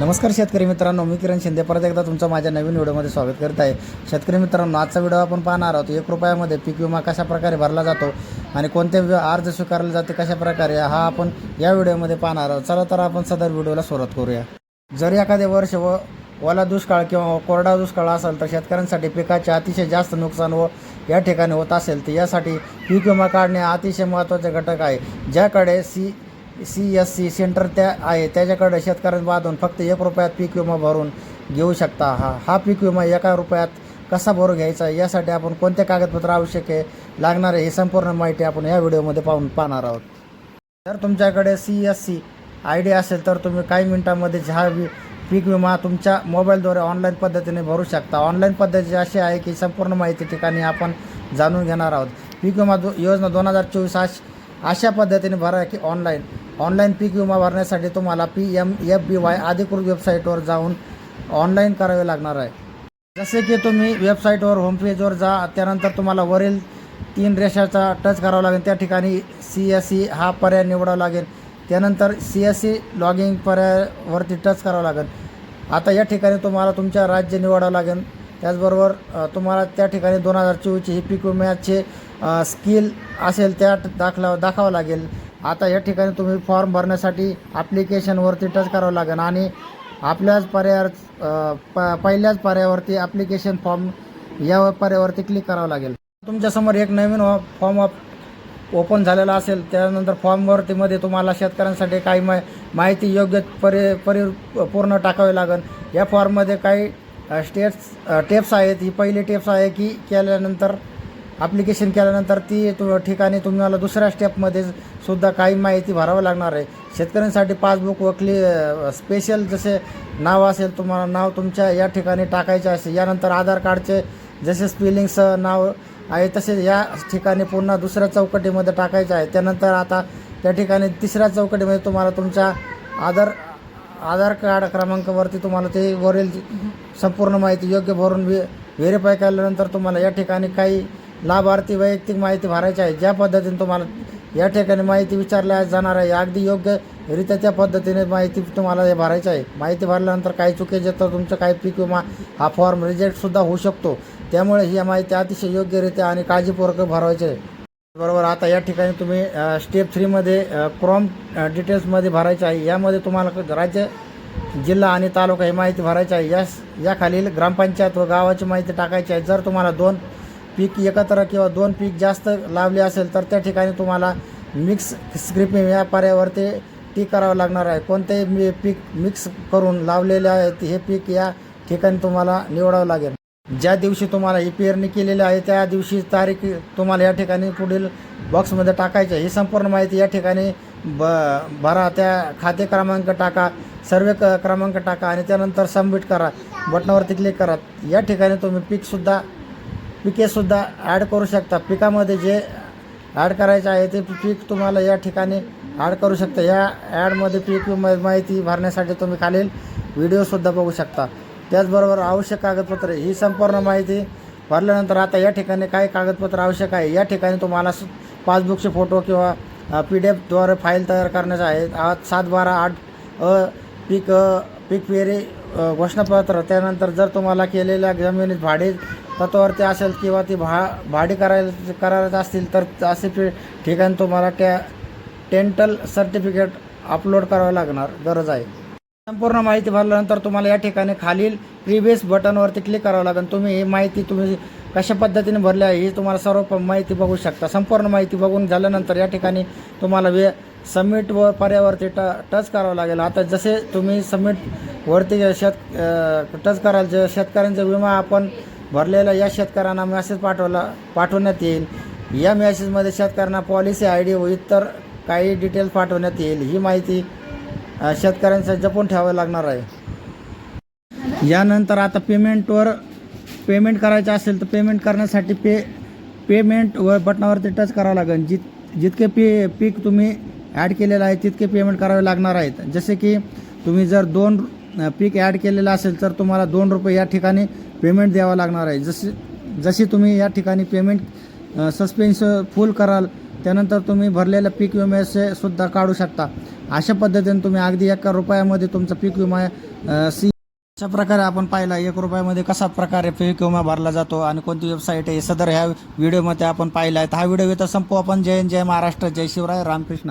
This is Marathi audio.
नमस्कार शेतकरी मित्रांनो मी किरण शिंदे. परत एकदा तुमचं माझ्या नवीन व्हिडिओमध्ये स्वागत करत आहे. शेतकरी मित्रांनो आजचा व्हिडिओ आपण पाहणार आहोत एक रुपयामध्ये पीक विमा कशाप्रकारे भरला जातो आणि कोणते अर्ज स्वीकारले जाते कशा प्रकारे हा आपण या व्हिडिओमध्ये पाहणार आहोत. चला तर आपण सदर व्हिडिओला सुरुवात करूया. जर एखादे वर्ष व ओला दुष्काळ किंवा कोरडा दुष्काळ असेल तर शेतकऱ्यांसाठी पिकाचे अतिशय जास्त नुकसान व या ठिकाणी होत असेल तर यासाठी पीक विमा काढणे अतिशय महत्त्वाचे घटक आहे. ज्याकडे C C S C centre त्या आहे. त्याच्याकडे शेतकऱ्यांबाधून फक्त एक रुपयात पीक विमा भरून घेऊ शकता हा. हा पीक विमा एका रुपयात कसा भरून घ्यायचा यासाठी आपण कोणते कागदपत्र आवश्यक आहे लागणार आहे ही संपूर्ण माहिती आपण या व्हिडिओमध्ये पाहून पाहणार आहोत. जर तुमच्याकडे C S C I D असेल तर तुम्ही काही मिनिटांमध्ये हा पीक विमा तुमच्या मोबाईलद्वारे ऑनलाईन पद्धतीने भरू शकता. ऑनलाईन पद्धती अशी आहे की संपूर्ण माहिती ठिकाणी आपण जाणून घेणार आहोत. पीक विमा दो योजना दोन हजार चोवीस आज अशा पद्धतीने भरा की ऑनलाईन ऑनलाईन पीक विमा भरण्यासाठी तुम्हाला P M F B Y अधिकृत वेबसाईटवर जाऊन ऑनलाईन करावे लागणार आहे. जसे की तुम्ही वेबसाईटवर होमपेजवर जा त्यानंतर तुम्हाला वरील तीन रेषाचा टच करावा लागेल. त्या ठिकाणी सी एस सी हा पर्याय निवडावा लागेल. त्यानंतर सी एस सी लॉगिंग पर्यायावरती टच करावं लागेल. आता या ठिकाणी तुम्हाला तुमच्या राज्य निवडावं लागेल. त्याचबरोबर तुम्हाला त्या ठिकाणी दोन हजार चोवीसची ही पीक विम्याचे स्किल असेल त्या दाखला दाखवावं लागेल. आता या ठिकाणी तुम्ही फॉर्म भरण्यासाठी ॲप्लिकेशनवरती टच करावं लागेल आणि आपल्याच पर्याय प पहिल्याच पर्यायावरती ॲप्लिकेशन फॉर्म या पर्यायावरती क्लिक करावं लागेल. तुमच्यासमोर एक नवीन फॉर्म ओपन झालेला असेल त्यानंतर फॉर्मवरतीमध्ये तुम्हाला शेतकऱ्यांसाठी काही मा माहिती योग्य परि परि पूर्ण टाकावी लागेल. या फॉर्ममध्ये काही स्टेप्स टेप्स आहेत. ही पहिली टेप्स आहे की केल्यानंतर ॲप्लिकेशन केल्यानंतर ती तु ठिकाणी तुम्हाला दुसऱ्या स्टेपमध्ये सुद्धा काही माहिती भरावं लागणार आहे. शेतकऱ्यांसाठी पासबुक व क्लि स्पेशल जसे नाव असेल तुम्हाला नाव तुमच्या या ठिकाणी टाकायचे असेल यानंतर आधार कार्डचे जसे स्पेलिंगसह नाव आहे तसे या ठिकाणी पुन्हा दुसऱ्या चौकटीमध्ये टाकायचं आहे. त्यानंतर आता त्या ठिकाणी तिसऱ्या चौकटीमध्ये तुम्हाला तुमच्या आधार आधार कार्ड क्रमांकावरती तुम्हाला ते वरील संपूर्ण माहिती योग्य भरून व्हे व्हेरीफाय केल्यानंतर तुम्हाला या ठिकाणी काही लाभार्थी वैयक्तिक माहिती भरायची आहे. ज्या पद्धतीने तुम्हाला या ठिकाणी माहिती विचारल्या जाणार आहे अगदी योग्यरित्या त्या पद्धतीने माहिती तुम्हाला हे भरायची आहे. माहिती भरल्यानंतर काही चुकीचे तर तुमचं काही पीक विमा हा फॉर्म रिजेक्टसुद्धा होऊ शकतो. त्यामुळे ही माहिती अतिशय योग्यरित्या आणि काळजीपूर्वक भरवायची आहे. बरोबर आता या ठिकाणी तुम्ही स्टेप थ्रीमध्ये क्रोम डिटेल्समध्ये भरायचे आहे. यामध्ये तुम्हाला राज्य जिल्हा आणि तालुका ही माहिती भरायची आहे. यास या खालील ग्रामपंचायत व गावाची माहिती टाकायची आहे. जर तुम्हाला दोन पीक एकत्र किंवा दोन पीक जास्त लावले असेल तर त्या ठिकाणी तुम्हाला मिक्स स्क्रिपिंग या पर्यायावरती टी करावं लागणार आहे. कोणतेही मी पीक मिक्स करून लावलेले आहेत हे पीक या ठिकाणी तुम्हाला निवडावं लागेल. ज्या दिवशी तुम्हाला ही पेरणी केलेली आहे त्या दिवशी तारीख तुम्हाला या ठिकाणी पुढील बॉक्समध्ये टाकायची आहे. ही संपूर्ण माहिती या ठिकाणी ब भरा. त्या खाते क्रमांक टाका सर्वे क क्रमांक टाका आणि त्यानंतर सबमिट करा. बटनावरती क्लिक करा. या ठिकाणी तुम्ही पीकसुद्धा पिकेसुद्धा ॲड करू शकता. पिकामध्ये जे ॲड करायचे आहे ते पीक तुम्हाला या ठिकाणी ॲड करू शकता. या ॲडमध्ये पीक माहिती भरण्यासाठी तुम्ही खालील व्हिडिओसुद्धा बघू शकता. त्याचबरोबर आवश्यक कागदपत्रे ही संपूर्ण माहिती भरल्यानंतर आता या ठिकाणी काय कागदपत्र आवश्यक आहे? या ठिकाणी तुम्हाला पासबुकचे फोटो किंवा पी डी एफद्वारे फाईल तयार करण्याचे आहे आज सात बारा आठ अ पीक पीक पेरी घोषणापत्र त्यानंतर जर तुम्हाला केलेल्या जमिनीत भाडे तत्वावरती असेल किंवा ती भा भाडी करायला करायला असतील तर असे पी- ठिकाणी तुम्हाला त्या टेंटल सर्टिफिकेट अपलोड करावं लागणार गरज आहे. संपूर्ण माहिती भरल्यानंतर तुम्हाला या ठिकाणी खालील प्रिव्हियस बटनवरती क्लिक करावं लागेल. तुम्ही ही माहिती तुम्ही कशा पद्धतीने भरली आहे ही तुम्हाला सर्व माहिती बघू शकता. संपूर्ण माहिती बघून झाल्यानंतर या ठिकाणी तुम्हाला वे सबमिट व पर्यावरती ट टच करावं लागेल. आता जसे तुम्ही सबमिटवरती शेत टच कराल जे शेतकऱ्यांचा विमा आपण भरलेला या शेतकऱ्यांना मेसेज पाठवला पाठवण्यात येईल. या मेसेजमध्ये शेतकऱ्यांना पॉलिसी आय डी व इतर काही डिटेल्स पाठवण्यात येईल. ही माहिती शेतकऱ्यांसाठी जपून ठेवावी लागणार आहे. यानंतर आता पेमेंटवर पेमेंट करायचं असेल तर पेमेंट करण्यासाठी पे पेमेंट व बटनावरती टच करावं लागेल. जित जितके पी पीक तुम्ही ॲड केलेलं आहे तितके पेमेंट करावे लागणार आहेत. जसे की तुम्ही जर दोन पीक ॲड केलेलं असेल तर तुम्हाला दोन रुपये या ठिकाणी पेमेंट द्यावं लागणार आहे. जसे जशी तुम्ही या ठिकाणी पेमेंट सस्पेन्स फुल कराल त्यानंतर तुम्ही भरलेल्या पीक विम्याचे सुद्धा काढू शकता. अशा पद्धतीने तुम्ही अगदी एका रुपयामध्ये तुमचा पीक विमा सी अशा प्रकारे आपण पाहिला एक रुपयामध्ये कसा प्रकारे पीक विमा भरला जातो आणि कोणती वेबसाईट आहे सदर ह्या व्हिडिओमध्ये आपण पाहिला आहे हा व्हिडिओ इथं संपू आपण. जय जय महाराष्ट्र जय शिवराय. रामकृष्ण